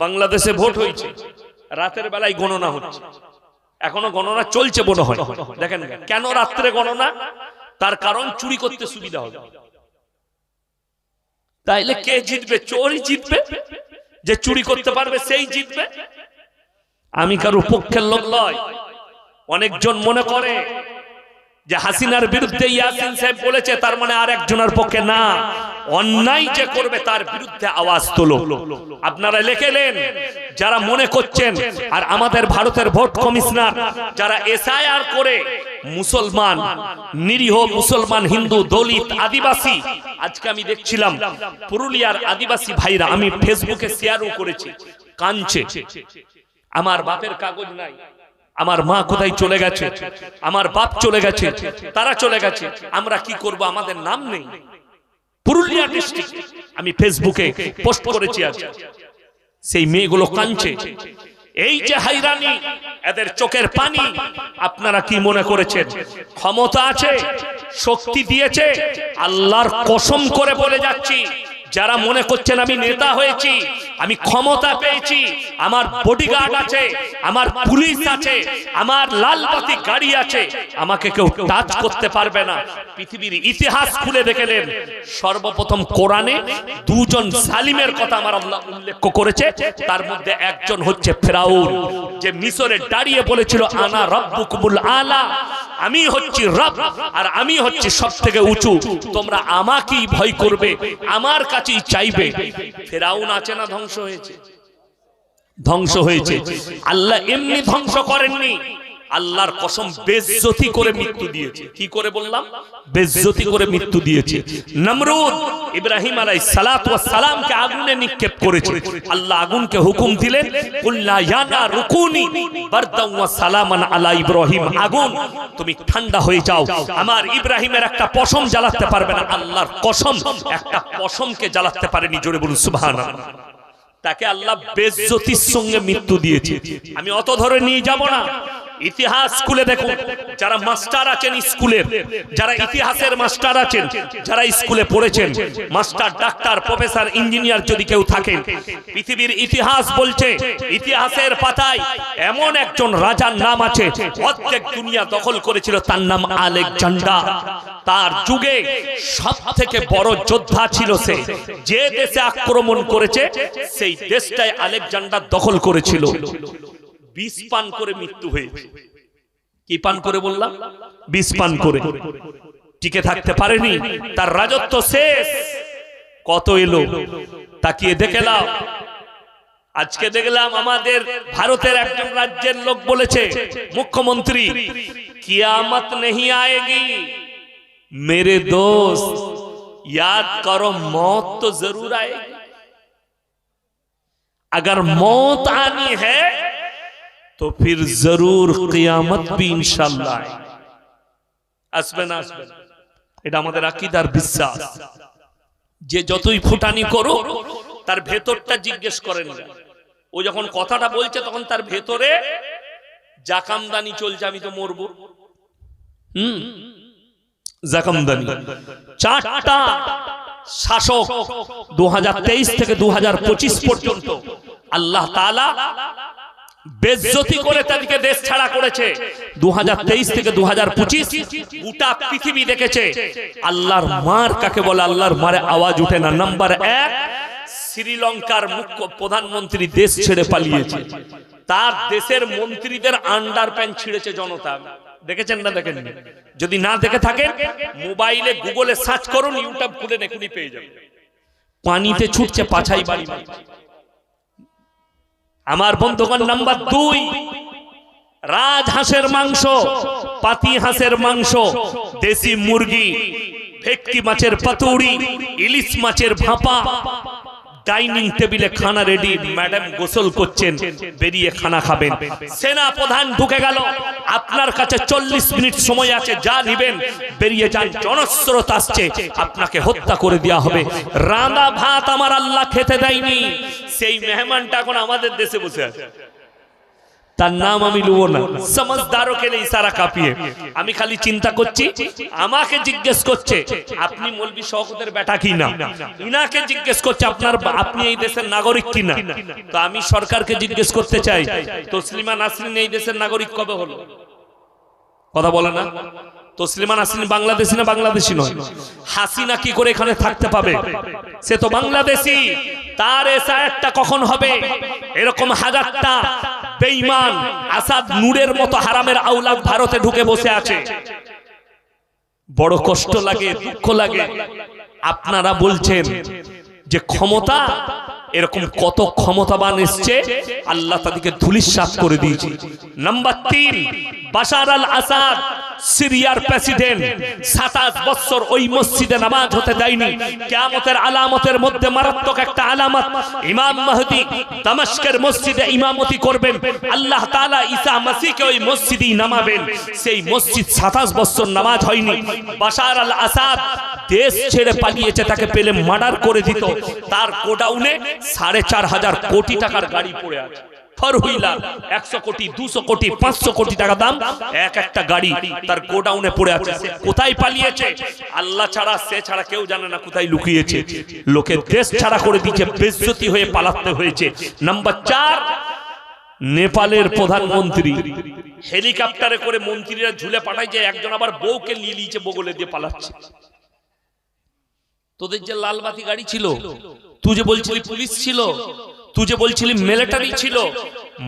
বাংলাদেশে ভোট হয়েছে। রাতের বেলায় গণনা হচ্ছে। এখনও গণনা চলছে মনে হয়। দেখেন, কেন রাত্রে গণনা? তার কারণ চুরি করতে সুবিধা হবে। তাইলে কে জিতবে? চোরই জিতবে? যে চুরি করতে পারবে, সেই জিতবে? আমি কারও পক্ষের লোক নয়। অনেকজন মনে করে যে হাসিনার বিরুদ্ধে ইয়াসিন সাহেব বলেছে, তার মানে আর একজনের পক্ষে না। অন্যায় যে করবে, তার বিরুদ্ধে আওয়াজ তোলো। আপনারা লেখেলেন যারা মনে করছেন, আর আমাদের ভারতের ভোট কমিশনার, যারা এসআইআর করে, মুসলমান, নিরীহ মুসলমান, হিন্দু, দলিত, আদিবাসী, আজকে আমি দেখছিলাম, পুরুলিয়ার আদিবাসী ভাইরা, আমি ফেসবুকে শেয়ারও করেছি কাঞ্চে আমার বাপের কাগজ নাই। আমার মা কোথায় চলে গেছে? আমার বাপ চলে গেছে? তারা চলে গেছে? আমরা কি করব? আমাদের নাম নেই। পুরুলিয়া ডিস্ট্রিক্ট আমি ফেসবুকে পোস্ট করেছি আজ। সেই মেয়েগুলো কাঁদছে। এই যে হাইরানি, এদের চোখের পানি, আপনারা কি মনে করেছেন? ক্ষমতা আছে, শক্তি দিয়েছে, আল্লাহর কসম করে বলে যাচ্ছি। যারা মনে করছেন আমি নেতা হয়েছি, আমি ক্ষমতা পেয়েছি, আমার বডিগার্ড আছে, আমার পুলিশ আছে, আমার লাল লালবাতি গাড়ি আছে, আমাকে কেউ টাচ করতে পারবে না। পৃথিবীর ইতিহাস খুলে দেখেলেন, সর্বপ্রথম কোরআনে দুজন সালিমের কথা আমার আল্লাহ উল্লেখ করেছে, তার মধ্যে একজন হচ্ছে ফেরাউন, যে মিশরে দাঁড়িয়ে বলেছিল, আনা রব্বুকুমুল আলা আমি হচ্ছি রব, আর আমি হচ্ছি সব থেকে উঁচু। তোমরা আমাকেই ভয় করবে, আমার কাছেই চাইবে। ফেরাউন আছে না ধ্বংস হয়েছে? ধ্বংস হয়েছে। আল্লাহ এমনি ধ্বংস করেননি। আল্লাহর কসম বেজ্জতি করে মৃত্যু দিয়েছে। কি করে বললাম? বেজ্জতি করে মৃত্যু দিয়েছে। নমরুদ ইব্রাহিম আলাইহিস সালাতু ওয়াস সালামকে আগুনে নিক্ষেপ করেছে। আল্লাহ আগুনকে হুকুম দিলেন কুল্লা ইয়ানা রুকুনি বারদাও ওয়া সালামান আলা ইব্রাহিম। আগুন তুমি ঠান্ডা হয়ে যাও। আমার ইব্রাহিমের একটা পশম জ্বালাতে পারবে না। আল্লাহর কসম একটা পশমকে জ্বালাতে পারেনি জোরে বলুন সুবহানাল্লাহ। তাকে আল্লাহ বেজ্জতির সঙ্গে মৃত্যু দিয়েছে। আমি অত ধরে নিয়ে যাব না। ইতিহাস স্কুলে দেখুন, যারা মাস্টার আছেন স্কুলের যারা ইতিহাসের মাস্টার আছেন, যারা স্কুলে পড়েছেন, মাস্টার, ডাক্তার, প্রফেসর, ইঞ্জিনিয়ার যদি কেউ থাকেন, পৃথিবীর ইতিহাস বলছে, ইতিহাসের পাতায় এমন একজন রাজার নাম আছে, অর্ধেক দুনিয়া দখল করেছিল, তার নাম আলেকজান্ডার। তার যুগে সব থেকে বড় যোদ্ধা ছিল সে। যে দেশে আক্রমণ করেছে, সেই দেশটাই আলেকজান্ডার দখল করেছিল। বিষ পান করে মৃত্যু হয়েছে কি পান করে বললাম বিষ পান করে টিকে থাকতে পারেনি তার রাজত্ব শেষ কত এলো তাকিয়ে দেখেলাম আজকে দেখলাম আমাদের ভারতের একজন রাজ্যের লোক বলেছে মুখ্যমন্ত্রী কিয়ামত नहीं आएगी मेरे दोस्त याद करो मौत तो जरूर आएगी अगर मौत आनी है तो फिर जरूर कियामत भी इंशाल्लाह आएगी আসবে না আসবে না এটা আমাদের আকিদার বিশ্বাস যে যতই ফুটানি করো তার ভেতরটা জিজ্ঞেস করেন না ও যখন কথাটা বলছে তখন তার ভেতরে জাকামদানি চলছে আমি তো মরবো হুম জাকামদানি চারটা শাসক দু থেকে দু পর্যন্ত আল্লাহ তাআলা বেজ্জতি করে তাদেরকে দেশ ছাড়া করেছে। দু থেকে দু গোটা পৃথিবী দেখেছে। আল্লাহর মার কাকে বলে? আল্লাহর মারে আওয়াজ উঠে না। নাম্বার এক, শ্রীলঙ্কার মুখ্য প্রধানমন্ত্রী দেশ ছেড়ে পালিয়েছে। তার দেশের মন্ত্রীদের আন্ডার প্যান্ট ছিঁড়েছে জনতা। দেখেছেন না দেখেন যদি না দেখে থাকেন, মোবাইলে, গুগলে সার্চ করুন, ইউটিউব খুলে এখনই পেয়ে যাবেন। পানিতে ছুটছে পাছাই বাড়ি। আমার বন্ধুগণ, নাম্বার দুই, রাজ হাঁসের মাংস, পাতি হাঁসের মাংস, দেশি মুরগি, ভেটকি মাছের পাতুড়ি, ইলিশ মাছের ভাপা ডাইনিং টেবিলে খানা রেডি ম্যাডাম গোসল করছেন, বেরিয়ে খানা খাবেন। সেনা প্রধান ঢুকে গেল। আপনার কাছে চল্লিশ মিনিট সময় আছে, যা নিবেন, বেরিয়ে যান। জনস্রোত আসছে, আপনাকে হত্যা করে দেওয়া হবে। রাঁধা ভাত আমার আল্লাহ খেতে দেয়নি। সেই মেহমানটা এখন আমাদের দেশে বসে আছে। তার নাম আমি লুবো না। সমজদারও কেলে ইশারা কাঁপিয়ে আমি খালি চিন্তা করছি আমাকে জিজ্ঞেস করছে আপনি মলবি শওকতের বেটা কি না? ইনাকে জিজ্ঞেস করছে আপনার আপনি এই দেশের নাগরিক কি না? তো আমি সরকারকে জিজ্ঞেস করতে চাই তসলিমা নাসরিন এই দেশের নাগরিক কবে হলো? কথা বলে না? তসলিমা নাসরিন বাংলাদেশি না বাংলাদেশি নয়? হাসিনা কি করে এখানে থাকতে পাবে? সে তো বাংলাদেশি। তার এসআইআরটা কখন হবে? এরকম হাজারটা বেঈমান আসাদ নূরের মতো হারামের আউলাদ ভারতে ঢুকে বসে আছে। বড় কষ্ট লাগে, দুঃখ লাগে। আপনারা বলছেন যে ক্ষমতা, এরকম কত ক্ষমতাবান এসছে, আল্লাহ তাদেরকে ধুলিস্বাত করে দিয়েছে। নাম্বার তিন, বাশার আল আসাদ সিরিয়ার প্রেসিডেন্ট, সাতাশ বছর ওই মসজিদে নামাজ হতে দেয়নি। কেয়ামতের আলামতের মধ্যে মারাত্মক একটা আলামত। ইমাম মাহদি দামাস্কের মসজিদে ইমামতি করবেন। আল্লাহ তাআলা ঈসা মাসিহকে ওই মসজিদেই নামাবেন। সেই মসজিদ সাতাশ বছর নামাজ হয়নি। বাশার আল আসাদ দেশ ছেড়ে পালিয়েছে, তাকে পেলে মার্ডার করে দিত। তার গোডাউনে সাড়ে চার হাজার কোটি টাকার গাড়ি পড়ে আছে। ফর হুইলার একশো কোটি, দুশো কোটি, পাঁচশো কোটি টাকা দাম, এক একটা গাড়ি তার গোডাউনে পড়ে আছে। কোথায় পালিয়েছে? আল্লাহ ছাড়া, সে ছাড়া কেউ জানে না কোথায় লুকিয়েছে। লোকে দেশ ছাড়া করে দিয়েছে, বেজ্জতি হয়ে পালাতে হয়েছে। নাম্বার চার, নেপালের প্রধানমন্ত্রী। হেলিকপ্টারে করে মন্ত্রীরা ঝুলে পাঠায় যে একজন আবার বউকে নিয়ে নিয়েছে, বগলে দিয়ে পালাচ্ছে। তোদের যে লালবাতি গাড়ি ছিল, তুই যে বলছিলি পুলিশ ছিল তুই যে বলছিলি মিলিটারি ছিল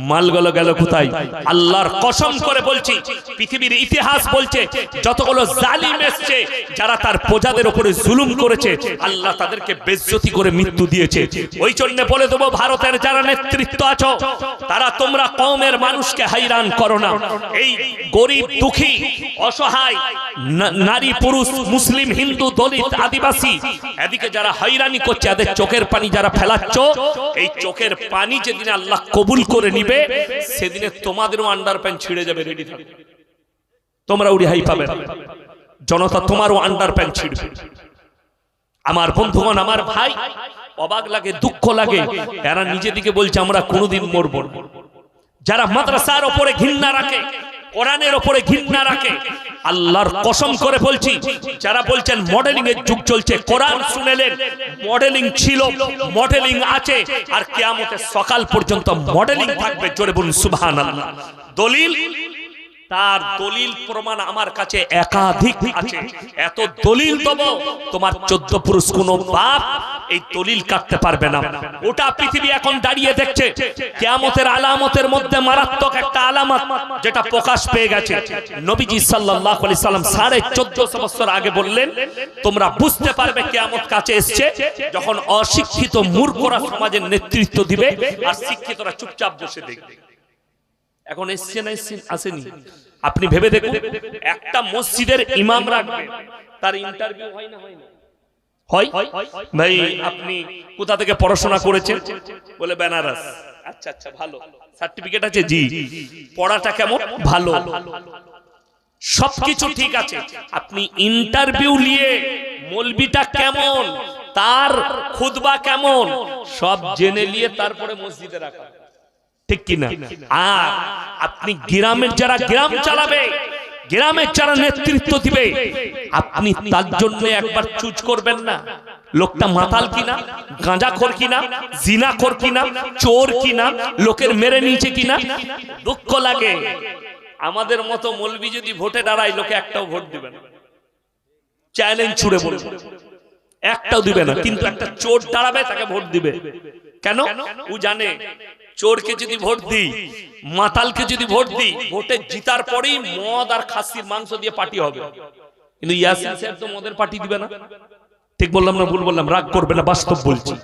মালগুলো গেল কোথায়? আল্লাহর কসম করে বলছি, পৃথিবীর ইতিহাস বলছে, যতগুলো জালিম এসছে, যারা তার প্রজাদের উপরে জুলুম করেছে, আল্লাহ তাদেরকে বেজ্জতি করে মৃত্যু দিয়েছে। ওই জন্য বলে দেবো, ভারতের যারা নেতৃত্ব আছো, তারা তোমরা কমের মানুষকে হাইরান করো না। এই গরিব, দুঃখী, অসহায় নারী, পুরুষ, মুসলিম, হিন্দু, দলিত, আদিবাসী, এদিকে যারা হয়রানি করছে, এদের চোখের পানি যারা ফেলাচ্ছ, এই চোখের পানি যেদিন আল্লাহ কবুল করে নিবে সেদিনে তোমাদেরও আন্ডার প্যান্ট ছিঁড়ে যাবে রেডি থাকবে। তোমরা উড়ি হাই পাবে। জনতা তোমারও আন্ডার প্যান্ট ছিঁড়বে। আমার বন্ধুগণ, আমার ভাই, অবাক লাগে, দুঃখ লাগে। এরা নিজেদিকে বলছে, আমরা কোনোদিন মরব যারা মাদ্রাসার ওপরে ঘৃণা রাখে কোরআনের ওপরে ঘৃণা রাখে। আল্লাহর কসম করে বলছি, যারা বলছেন মডেলিং এর যুগ চলছে, কোরআন শুনেলেন, মডেলিং ছিল, মডেলিং আছে, আর কেয়ামতের সকাল পর্যন্ত মডেলিং থাকবে, জোরে বলুন সুবহানাল্লাহ। দলিল তার দলিল প্রমাণ আমার কাছে একাধিক আছে। এত দলিল দেব, তোমার চোদ্দ পুরুষ কোন বাপ এই দলিল কাটতে পারবে না। ওটা পৃথিবী এখন দাঁড়িয়ে দেখছে। কেয়ামতের আলামতের মধ্যে মারাত্মক একটা আলামত যেটা প্রকাশ পেয়ে গেছে। নবীজি সাল্লাল্লাহু আলাইহি সাল্লাম সাড়ে চোদ্দশো বছর আগে বললেন, তোমরা বুঝতে পারবে কেয়ামত কাছে এসছে যখন অশিক্ষিত মূর্খরা সমাজের নেতৃত্ব দিবে আর শিক্ষিতরা চুপচাপ বসে দেখবে। এখন এসছে না এসছে আসেনি। আপনি ভেবে দেখুন একটা মসজিদের ইমাম রাখবে। তার ইন্টারভিউ হয় না হয় না। হয়? ভাই আপনি কোথা থেকে পড়াশোনা করেছেন? বলে বেনারস। আচ্ছা আচ্ছা ভালো। সার্টিফিকেট আছে? জি পড়াটা কেমন? ভালো। সবকিছু ঠিক আছে। আপনি ইন্টারভিউ নিয়ে মলবিটা কেমন? তার খুদবা কেমন? সব জেনে নিয়ে তারপরে মসজিদে রাখা। ঠিক কিনা? আর আপনি গ্রামের যারা গ্রাম চালাবে গ্রামের যারা নেতৃত্ব দিবে আপনি তার জন্য একবার চুজ করবেন না। লোকটা মাতাল কিনা গাঁজা খোর কিনা জিনা খোর কিনা চোর কিনা লোকের মেরে নিয়েছে কিনা দুঃখ লাগে। আমাদের মতো মলবি যদি ভোটে দাঁড়ায় লোকে একটাও ভোট দিবে না। চ্যালেঞ্জ ছুড়ে বলবে। একটাও দিবে না কিন্তু একটা চোর দাঁড়াবে তাকে ভোট দিবে। কেন? ও জানে। চোরকে যদি ভোট দিই, মাতালকে যদি ভোট দিই, ভোটে জিতার পরেই মদ আর খাসির মাংস দিয়ে পার্টি হবে। কিন্তু ইয়াসিন সাহেব তো মদের পার্টি দিবে না। ঠিক বললাম না, ভুল বললাম, রাগ করবে না, বাস্তব বলছি।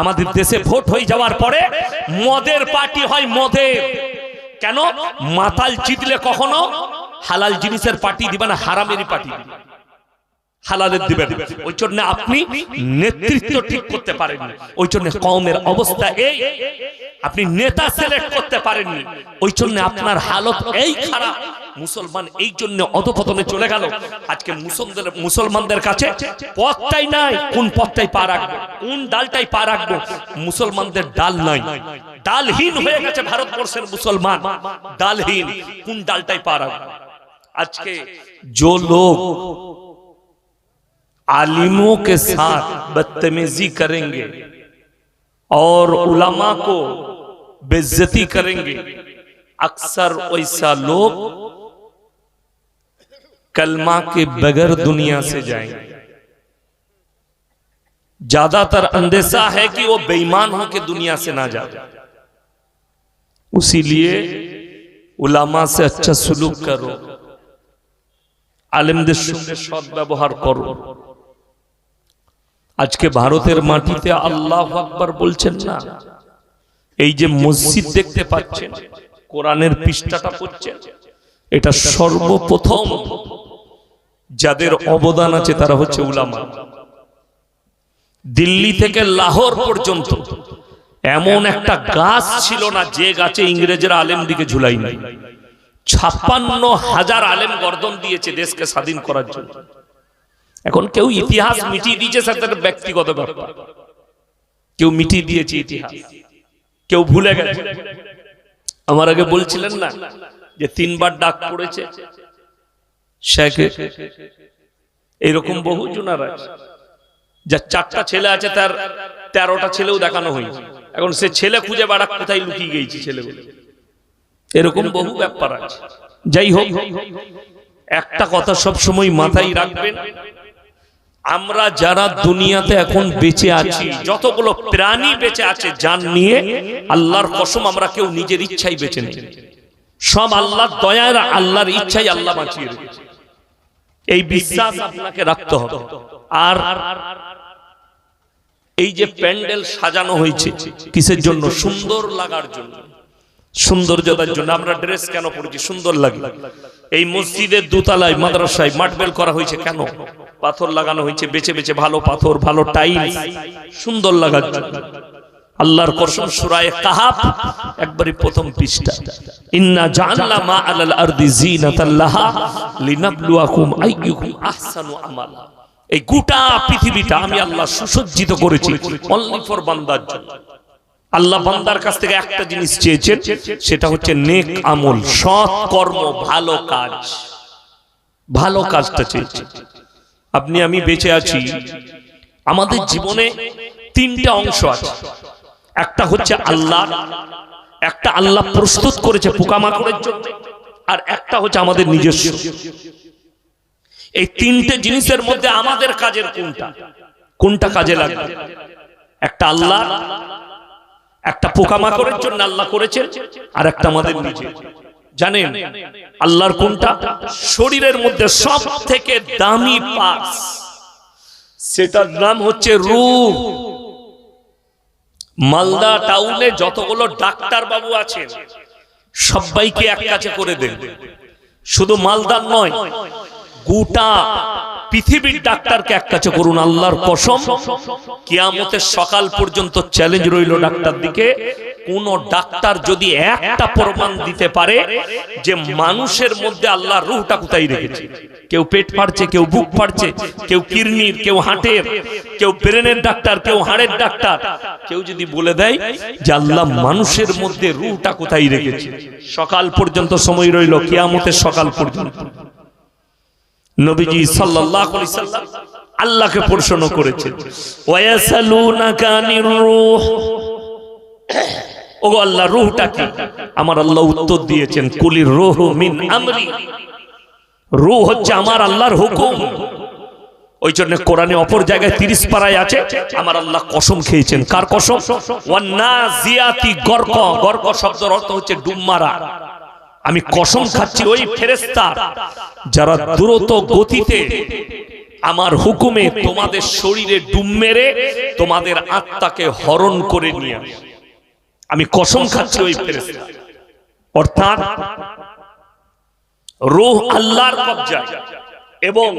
আমাদের দেশে ভোট হয়ে যাওয়ার পরে মদের পার্টি হয় মদের কেন? মাতাল জিতলে কখনো হালাল জিনিসের পার্টি দিবে না, হারামেরই পার্টি দিবে। হালালের দিবেন ওই জন্য আপনি নেতৃত্ব ঠিক করতে পারেননি। ওই জন্য কমের অবস্থা এই আপনি নেতা সিলেক্ট করতে পারেননি। ওই জন্য আপনার হালত এই খারাপ। মুসলমান এই জন্য অধপতনে চলে গেল। আজকে মুসলমানদের মুসলমানদের কাছে পথটাই নাই। কোন পথটাই পা রাখব? কোন ডালটাই পা রাখব? মুসলমানদের ডাল নাই। ডালহীন হয়ে গেছে ভারতবর্ষের মুসলমান। ডালহীন। কোন ডালটাই পা রাখব? আজকে যে লোক आलिमों के साथ बदतमीजी करेंगे और उलमा को बेइज्जती करेंगे अक्सर वैसा लोग कलमा के बगैर दुनिया से जाएंगे ज्यादातर अंदेशा है कि वो बेईमान हो के दुनिया से ना जाए उसीलिए उलामा से अच्छा सुलूक करो আলেমদের সঙ্গে সৎ ব্যবহার করো আজকে ভারতের মাটিতে আল্লাহ আকবার বলছেন না? এই যে মসজিদ দেখতে পাচ্ছেন কোরআনের পৃষ্ঠাটা পড়ছেন এটা সর্বপ্রথম যাদের অবদান আছে তারা হচ্ছে উলামা। দিল্লি থেকে লাহোর পর্যন্ত এমন একটা গাছ ছিল না যে গাছে ইংরেজরা আলেম দিকে ঝুলাই নাই ছাপ্পান্ন হাজার আলেম গর্দন দিয়েছে দেশকে স্বাধীন করার জন্য। এখন কেউ ইতিহাস মিটিয়ে দিয়েছে তাদের ব্যক্তিগত ব্যাপার। কেউ মিটিয়ে দিয়েছে ইতিহাস। কেউ ভুলে গেছে। আমার আগে বলছিলেন না যে তিনবার ডাক পড়েছে। শেখে, এরকম বহু জনার আছে। যার চারটা ছেলে আছে, তার তেরোটা ছেলেও দেখানো হয়েছে এখন সে ছেলে খুঁজে বেড়া কোথায় লুকিয়ে গেছে ছেলেগুলো এরকম বহু ব্যাপার আছে। যাই হোক, একটা কথা সব সময় মাথায় রাখবেন। আমরা যারা দুনিয়াতে এখন বেঁচে আছি, যতগুলো প্রাণী বেঁচে আছে যান নিয়ে, আল্লাহর কসম আমরা কেউ নিজের ইচ্ছাই বেঁচে নেই। সব আল্লাহর দয়ার, আল্লাহর ইচ্ছাই আল্লাহ বাঁচিয়ে এই বিশ্বাস আপনাকে রাখতে হবে। আর এই যে প্যান্ডেল সাজানো হয়েছে, কিসের জন্য? সুন্দর লাগার জন্য। সৌন্দর্যতার জন্য আমরা ড্রেস কেন পড়েছি সুন্দর লাগে। এই মসজিদের দোতলায়, মাদ্রাসায় মাটবেল করা হয়েছে কেন? পাথর লাগানো হয়েছে, বেছে বেছে ভালো পাথর, ভালো টাইলস সুন্দর লাগার জন্য। আল্লাহর কসম, সূরায়ে কাহাফ একবারে প্রথম পৃষ্ঠা। ইন্না জাআলনা মা আলাল আরদি আহসানু আমালা। এই গোটা পৃথিবীটা আমি আল্লাহ সুসজ্জিত করেছি অনলি ফর বান্দার জন্য। আল্লাহ বান্দার কাছ থেকে একটা জিনিস চেয়েছেন, সেটা হচ্ছে নেক আমল, সৎ কর্ম, ভালো কাজ। ভালো কাজটা চেয়েছে আপনি, আমি বেঁচে আছি। আমাদের জীবনে তিনটা অংশ আছে। একটা হচ্ছে আল্লাহ, একটা আল্লাহ প্রস্তুত করেছে পোকামাকড়ের জন্য, আর একটা হচ্ছে আমাদের নিজস্ব। এই তিনটে জিনিসের মধ্যে আমাদের কাজের কোনটা? কোনটা কাজে লাগবে? একটা আল্লাহ একটা পোকামাকড়ের জন্য আল্লাহ করেছেন আর একটা আমাদের নিজে জানেন, আল্লাহর কোনটা? শরীরের মধ্যে সব থেকে দামি পাস সেটার নাম হচ্ছে রূপ। মালদা টাউনে যতগুলো ডাক্তার বাবু আছেন, সবাইকে এক কাছে করে দেন। শুধু মালদার নয়, গোটা পৃথিবীর ডাক্তারকে এক কাছে করুন, আল্লাহর কসম। কিয়ামতের সকাল পর্যন্ত চ্যালেঞ্জ রইল ডাক্তার দিকে। কোন ডাক্তার যদি একটা প্রমাণ দিতে পারে যে মানুষের মধ্যে আল্লাহর রুহটা কোথায় রেখেছে। কেউ পেট ফাড়ছে, কেউ বুক ফাড়ছে, কেউ কিডনির, কেউ হার্টের কেউ ব্রেনের ডাক্তার, কেউ হাড়ের ডাক্তার। কেউ যদি বলে দেয় যে আল্লাহ মানুষের মধ্যে রুহটা কোথায় রেখেছে। সকাল পর্যন্ত সময় রইল, কিয়ামতের সকাল পর্যন্ত। নবীজি সাল্লাল্লাহু আলাইহি সাল্লাম আল্লাহকে প্রশ্ন করেছেন। ওয়ায়াসালুনাকা আনির রূহ। ওগো আল্লাহ, রূহটা কি? আমার আল্লাহ উত্তর দিয়েছেন, কুলির রূহ মিন আমরি। রূহ হচ্ছে আমার আল্লাহর হুকুম। ওই জন্য কোরআনে অপর জায়গায় তিরিশ পাড়ায় আছে, আমার আল্লাহ কসম খেয়েছেন। কার কসম? ওয়ান্নাজিয়াতি গর্ক। গর্ক শব্দের অর্থ হচ্ছে ডুবমারা আমি কসম খাচ্ছি ওই ফেরেস্তা যারা দ্রুত গতিতে আমার হুকুমে তোমাদের শরীরে ডুম মেরে তোমাদের আত্মাকে হরণ করে নিয়ে। আমি কসম খাচ্ছি ওই ফেরেস্তা অর্থাৎ রোহ আল্লাহর কবজায় এবং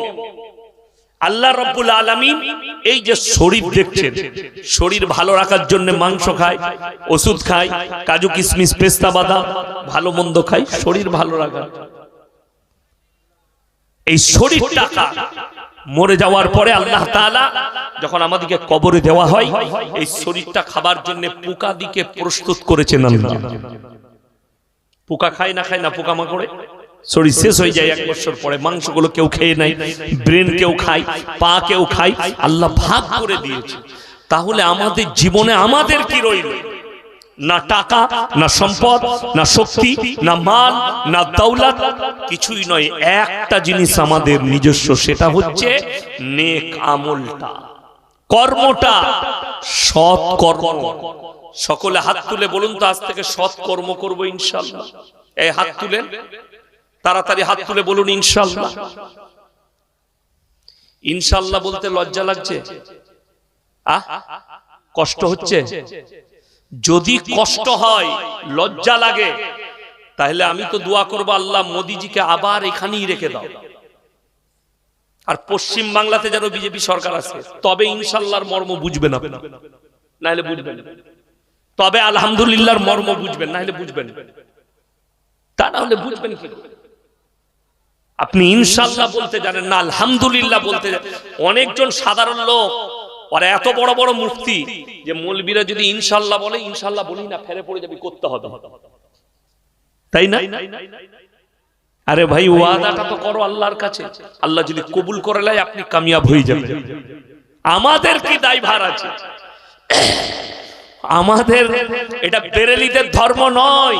আল্লাহ রব্বুল আলামিন এই যে শরীর দেখছেন, শরীর ভালো রাখার জন্য মাংস খায়, ওষুধ খায়, কাজু কিশমিশ পেস্তা বাদাম, ভালো মন্দ খায়, শরীর ভালো রাখার। এই শরীর টাকা মরে যাওয়ার পরে আল্লাহ যখন আমাদেরকে কবরে দেওয়া হয়, এই শরীরটা খাবার জন্য পোকা দিকে প্রস্তুত করেছেন পোকা খায় না খায় না পোকা মাকড়ে শরীর শেষ হয়ে যায় এক বছর পরে। মাংসগুলো কেউ খেয়ে নেয় ব্রেন কেউ খায়, পা কেউ খায়, আল্লাহ ভাগ করে দিয়েছে। তাহলে আমাদের জীবনে আমাদের কি রইল? না টাকা, না সম্পদ, না শক্তি, না মাল, না দৌলত, কিছুই নয়। একটা জিনিস আমাদের নিজস্ব, সেটা হচ্ছে নেক আমলটা। কর্মটা সৎ কর্ম। সকলে হাত তুলে বলুন তো, আজ থেকে সৎ কর্ম করব ইনশাল্লাহ। এই হাত তুলেন। তাড়াতাড়ি হাত তুলে বলুন, ইনশাল্লাহ। ইনশাল্লাহ বলতে লজ্জা লাগছে। কষ্ট হচ্ছে? যদি কষ্ট হয়, লজ্জা লাগে, তাহলে আমি তো দোয়া করব, আল্লাহ মোদিজিকে আবার এখানেই রেখে দাও। আর পশ্চিম বাংলাতে যেন বিজেপি সরকার আছে, তবে ইনশাল্লাহর মর্ম বুঝবেন আপনি। নাহলে বুঝবেন। না। তবে আলহামদুলিল্লাহর মর্ম বুঝবেন, নাহলে বুঝবেন। তা না হলে বুঝবেন কি? আপনি ইনশাল্লাহ বলতে জানেন না, আলহামদুলিল্লাহ বলতে অনেকজন সাধারণ লোক, ওরা এত বড় বড় মুফতি যে মৌলবীরা যদি ইনশাল্লাহ বলে ইনশাল্লাহ বলি না, ফেরে পড়ে যাবি, করতে হবে। তাই না? আরে ভাই, ওয়াদাটা তো করো আল্লাহর কাছে। আল্লাহ যদি কবুল করে লাই আপনি কামিয়াব হয়ে যাবেন। আমাদের কি দায়ভার আছে? আমাদের, এটা বেরেলিদের ধর্ম নয়।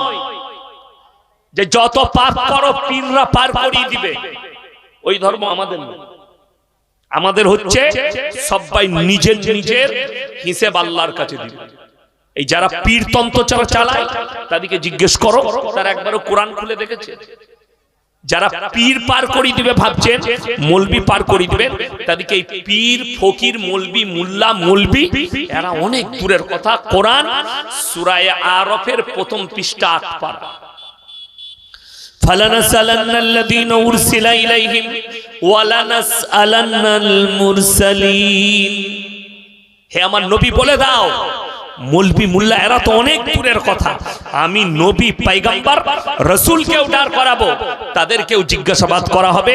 যে যত পাপ করো পীররা পার করিয়ে দিবে। ওই ধর্ম আমাদের নয় আমাদের হচ্ছে সবাই নিজের নিজের হিসেব আল্লাহর কাছে দিবে। এই যারা পীরতন্ত্র চালা চালায়, তাদেরকে জিজ্ঞেস করো, তারা একবারও কোরআন খুলে দেখেছে? যারা পীর পার করিয়ে দিবে ভাবছেন, মলবি পার করিয়ে দিবে, তাদেরকে এই পীর, ফকির, মলবি, মুল্লা, মলবি, এরা অনেক দূরের কথা। কোরআন সুরায় আরফের প্রথম পৃষ্ঠা আট পারা। فلنسألن الذين أرسل إليهم ولنسألن المرسلين হে আমার নবী বলে দাও মলবি মুল্লা এরা তো অনেক দূরের কথা আমি নবী পাইগাম্বার রসুলকেও ডার করাবো তাদেরকেও জিজ্ঞাসাবাদ করা হবে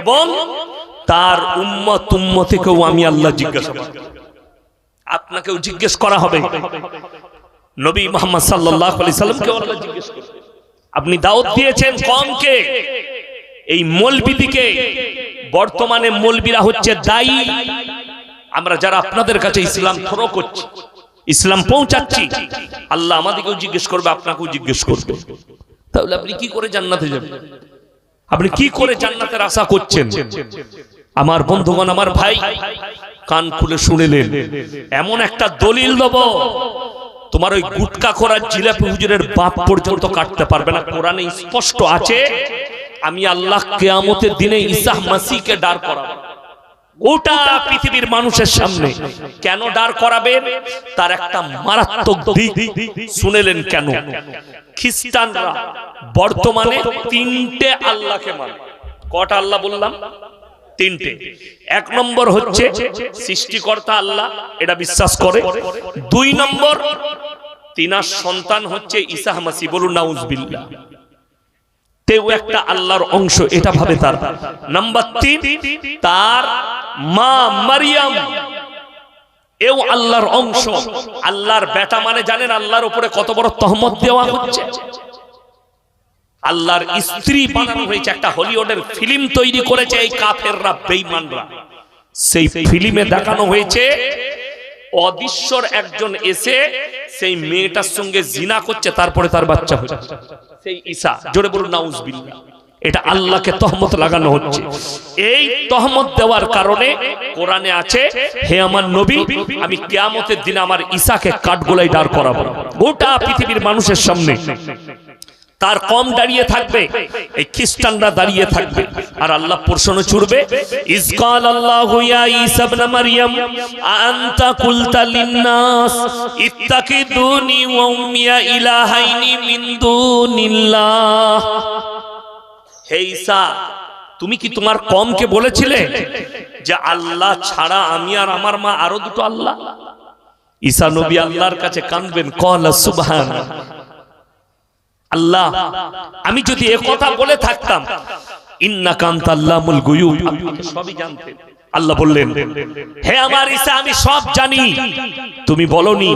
এবং তার উম্মত উম্মতিকেও আমি আল্লাহ জিজ্ঞাসাবাদ করব। আপনাকেও জিজ্ঞেস করা হবে নবী মোহাম্মদ সাল্লাহ আলি সাল্লামকেও আল্লাহ জিজ্ঞেস করবে আপনি দাওয়াত দিয়েছেন কমকে। এই মলবিদিকে। বর্তমানে মলবিরা হচ্ছে দায়ী। আমরা যারা আপনাদের কাছে ইসলাম থ্রো করছি, ইসলাম পৌঁছাচ্ছি, আল্লাহ আমাদেরকেও জিজ্ঞেস করবে, আপনাকেও জিজ্ঞেস করবে। তাহলে আপনি কি করে জান্নাতে যাবেন? আপনি কি করে জান্নাতের আশা করছেন? আমার বন্ধুগণ, আমার ভাই, কান খুলে শুনেলেন এমন একটা দলিল দেব তোমার ওই গুটকা করার জিলাপি হুজুরের বাপ পর্যন্ত কাটতে পারবে না। কোরআনে স্পষ্ট আছে, আমি আল্লাহ কেয়ামতের দিনে ঈসা মাসিকে ডার করাবো। পৃথিবীর মানুষের সামনে কেন দাঁড় করাবেন তার একটা মারাত্মক দিক শুনেলেন কেন? খ্রিস্টানরা বর্তমানে তিনটে আল্লাহকে মানে। কটা আল্লাহ বললাম? তিনটে। এক নম্বর হচ্ছে সৃষ্টিকর্তা আল্লাহ, এটা বিশ্বাস করে। দুই নম্বর, তিনার সন্তান হচ্ছে ইসাহ মাসি, বলুন নাউজবিল্লাহ তেও একটা আল্লাহর অংশ, এটা ভাবে তার। নাম্বার তিন, তার মা মারিয়াম। এও আল্লাহর অংশ। আল্লাহর বেটা মানে জানেন আল্লাহর উপরে কত বড় তহমত দেওয়া হচ্ছে। আল্লাহর স্ত্রী বানানো হয়েছে একটা হলিউডের ফিল্ম তৈরি করেছে এই কাফেররা, বেঈমানরা। সেই ফিল্মে দেখানো হয়েছে, অদৃশ্যর একজন এসে সেই মেয়েটার সঙ্গে জিনা করছে, তারপরে তার বাচ্চা হচ্ছে সেই ঈসা, জোরে বলুন, নাউজবিল্লাহ। এটা আল্লাহকে তহমত লাগানো হচ্ছে। এই তহমত দেওয়ার কারণে কোরআনে আছে, হে আমার নবী, আমি কিয়ামতের দিন আমার ঈসাকে কাঠগোলাই দাঁড় করাবো। গোটা পৃথিবীর মানুষের সামনে। তার কম দাঁড়িয়ে থাকবে, এই খ্রিস্টানরা দাঁড়িয়ে থাকবে। আর আল্লাহ প্রশ্ন ছুড়বে ইসকাল আল্লাহ ইয়া ঈসা ইবনে মারইয়াম আনতা কুলতা লিন-নাস, ইত্তাকিদুনি ওয়া উম্মিয়া ইলাহাইনি মিন দুনিল্লাহ। হে ঈসা, তুমি কি তোমার কমকে বলেছিলে যে আল্লাহ ছাড়া আমি আর আমার মা আরও দুটো আল্লাহ? ঈসা নবী আল্লাহর কাছে কাঁদবেন, কলা সুবহান আল্লাহ, আমি যদি এ কথা বলে থাকতাম, ইন্না কান্তাল্লামুল গুয়ুব আপনি সবই জানতেন? আল্লাহ বললেন, হে আমার ঈসা, আমি সব জানি। তুমি বলনি,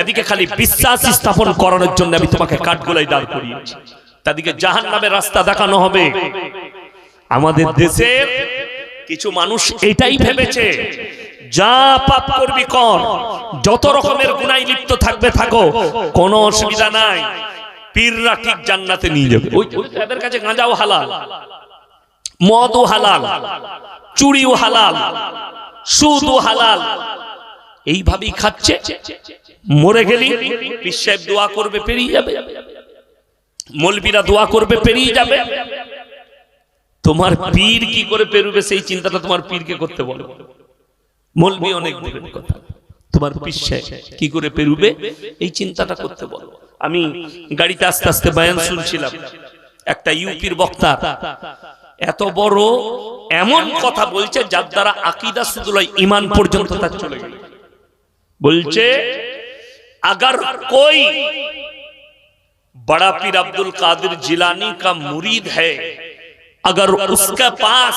এদিকে খালি বিশ্বাস স্থাপন করানোর জন্য আমি তোমাকে কাঠগোলাই দাঁড় করিয়েছি। তাদিকে জাহান নামের রাস্তা দেখানো হবে। আমাদের দেশে কিছু মানুষ এটাই ভেবেছে, যা পাপ করবি কর, যত রকমের গুনাই লিপ্ত থাকবে থাকো, কোনো অসুবিধা নাই। পীররা ঠিক জান্নাতে নিয়ে যাবে। ওই তাদের কাছে গাঁজাও হালাল, মদও হালাল, চুরিও হালাল, সুদও হালাল। এইভাবেই খাচ্ছে। মরে গেলি, পীর সাহেব দোয়া করবে, পেরিয়ে যাবে। মলবিরা দোয়া করবে, পেরিয়ে যাবে। তোমার পীর কি করে পেরুবে, সেই চিন্তাটা তোমার পীরকে করতে বলো। মলবি অনেক দূরের কথা। তোমার পিসে কি করে পেরুবে, এই চিন্তাটা করতে বলো। আমি গাড়িতে আস্তে আস্তে বয়ান শুনছিলাম একটা ইউপির বক্তা এত বড় এমন কথা বলছে যার দ্বারা আকিদা শুধু নয় ইমান পর্যন্ত তার চলে গেল বলছে अगर कोई बड़ा पीर अब्दुल कादिर जिलानी का मुरीद है अगर उसके पास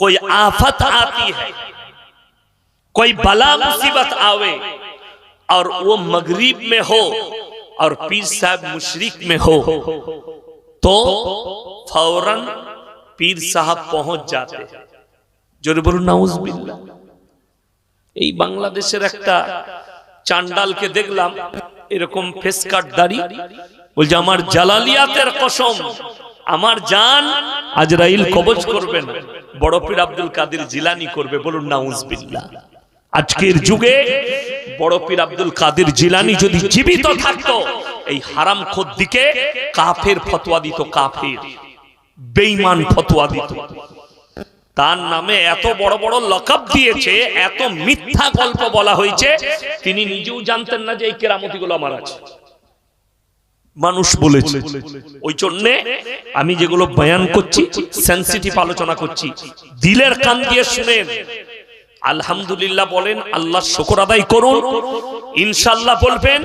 कोई आफत आती है कोई बला मुसीबत आवे और वो मगरिब में हो और पीर साहब मुशरिक में हो तो फौरन पीर साहब पहुंच जाते हैं জোরে বলুন নাউজবিল্লাহ এই বাংলাদেশের একটা চান্ডালকে দেখলাম এরকম ফেস কাট দাড়ি বলছে আমার জালালিয়াতের কসম আমার জান আজরাইল কবজ করবে না বড় পীর আব্দুল কাদের জিলানি করবে বলুন নাউজবিল্লাহ আজকের যুগে বড় পীর আব্দুল কাদের জিলানি যদি জীবিত থাকতো, এই হারাম দিকে কাফের ফতোয়া দিত, কাফের, বেঈমান ফতোয়া দিত। তার নামে এত বড় বড় লকব দিয়েছে, এত মিথ্যা গল্প বলা হয়েছে, তিনি নিজেও জানতেন না যে এই কেরামতি গুলো আমার আছে। মানুষ বলেছে, ওই জন্য আমি যেগুলো বয়ান করছি সেন্সিটিভ আলোচনা করছি, দিলের কান দিয়ে শুনেন। আলহামদুলিল্লাহ বলেন, আল্লাহ শুকর আদায় করুন। ইনশাল্লাহ বলবেন,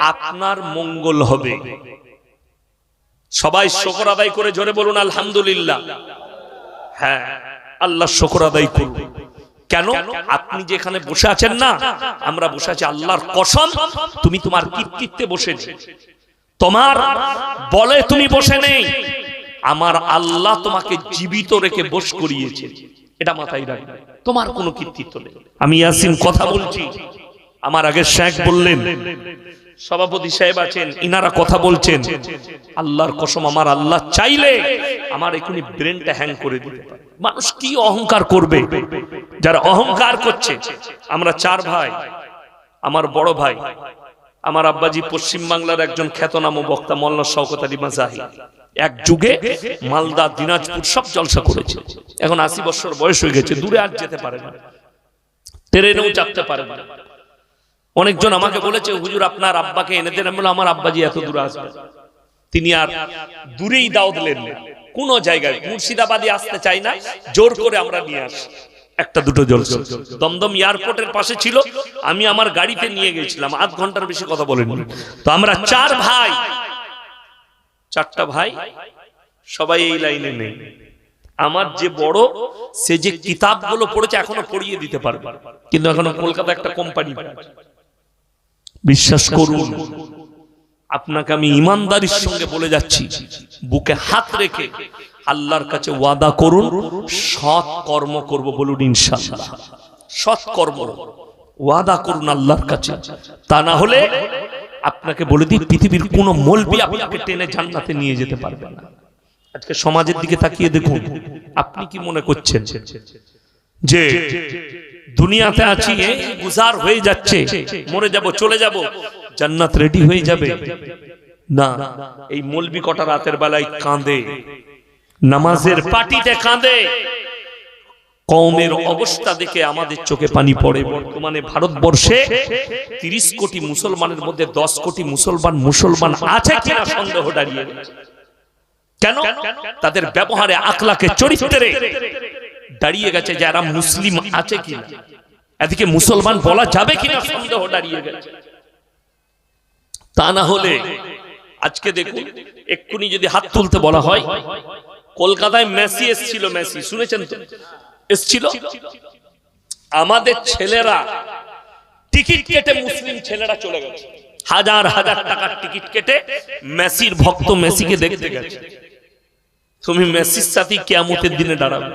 আপনার মঙ্গল হবে। সবাই শুকর আদায় করে জোরে বলুন, আলহামদুলিল্লাহ। হ্যাঁ আল্লাহ শুকর আদায় করুন। কেন? আপনি যেখানে বসে আছেন না, আমরা বসে আছি আল্লাহর কসম, তুমি তোমার কীর্তিত্বে বসে তোমার বলে তুমি বসে নেই। আমার আল্লাহ তোমাকে জীবিত রেখে বস করিয়েছে এটা মাথায় রাখবে তোমার কোনো কীর্তিত্ব নেই। আমি ইয়াসিন কথা বলছি। আমার আগে শেখ বললেন। সভাপতি সাহেব আছেন ইনারা কথা বলছেন। আল্লাহর কসম আমার আল্লাহ চাইলে আমার এখনই ব্রেনটা হ্যাং করে দিতে পারে। মানুষ কি অহংকার করবে? যারা অহংকার করছে আমরা চার ভাই আমার বড় ভাই আমার আব্বাজি পশ্চিম বাংলার একজন খ্যাতনাম বক্তা মোল্লা শওকত আলী মাজাহি এক যুগে মালদা দিনাজপুর সব জলসা করেছে। এখন আশি বছর বয়স হয়ে গেছে দূরে আর যেতে পারে না। ট্রেনেও চাপতে পারে না। অনেকজন আমাকে বলেছে হুজুর আপনার আব্বাকে এনে দেন। বললাম, আমার আব্বাজি এত দূরে আসবে। তিনি আর দূরেই দাও দিলেন না। কোন জায়গায় মুর্শিদাবাদে আসতে চাই না জোর করে আমরা নিয়ে আসি। একটা দুটো জল দমদম এয়ারপোর্টের পাশে ছিল আমি আমার গাড়িতে নিয়ে গেছিলাম। আধ ঘণ্টার বেশি কথা বলেনি তো আমরা চার ভাই চারটা ভাই, সবাই এই লাইনে নেই। আমার যে বড়, সে যে কিতাবগুলো পড়েছে এখনও পড়িয়ে দিতে পারবে। কিন্তু এখনও কলকাতা একটা কোম্পানি বিশ্বাস করুন, আপনাকে আমি ইমানদারির সঙ্গে বলে যাচ্ছি, বুকে হাত রেখে আল্লাহর কাছে ওয়াদা করুন, সৎ কর্ম করব বলুন ইনশাআল্লাহ। সৎ কর্ম, ওয়াদা করুন আল্লাহর কাছে। তা না হলে আপনাকে বলে দিই, পৃথিবীর কোন মলবি আপনাকে টেনে জান্নাতে নিয়ে যেতে পারবে না। আজকে সমাজের দিকে তাকিয়ে দেখুন, আপনি কি মনে করছেন? যে দুনিয়াতে আছি গুজার হয়ে যাচ্ছে, মরে যাব, চলে যাব, জান্নাত রেডি হয়ে যাবে? না, এই মলবি কটা রাতের বেলায় কাঁদে, নামাজের পাটিতে কাঁদে কওমের অবস্থা দেখে আমাদের চোখে পানি পড়ে। বর্তমানে ভারতবর্ষে তিরিশ কোটি মুসলমানের মধ্যে দশ কোটি মুসলমান মুসলমান আছে কিনা সন্দেহ দাঁড়িয়ে কেন? তাদের ব্যবহারে, আখলাকে, চরিত্রে দাঁড়িয়ে গেছে যারা মুসলিম আছে কিনা। এদিকে মুসলমান বলা যাবে কিনা সন্দেহ দাঁড়িয়ে গেছে। তা না হলে আজকে দেখুন, এক্ষুনি যদি হাত তুলতে বলা হয়, কলকাতায় মেসি এসছিল, মেসি, শুনেছেন তো? এসছিল? আমাদের ছেলেরা টিকিট কেটে মুসলিম ছেলেরা চলে গেছে। হাজার হাজার টাকার টিকিট কেটে মেসির ভক্ত মেসিকে দেখতে গেছে। তুমি মেসির সাথে কেয়ামতের দিনে দাঁড়াবে।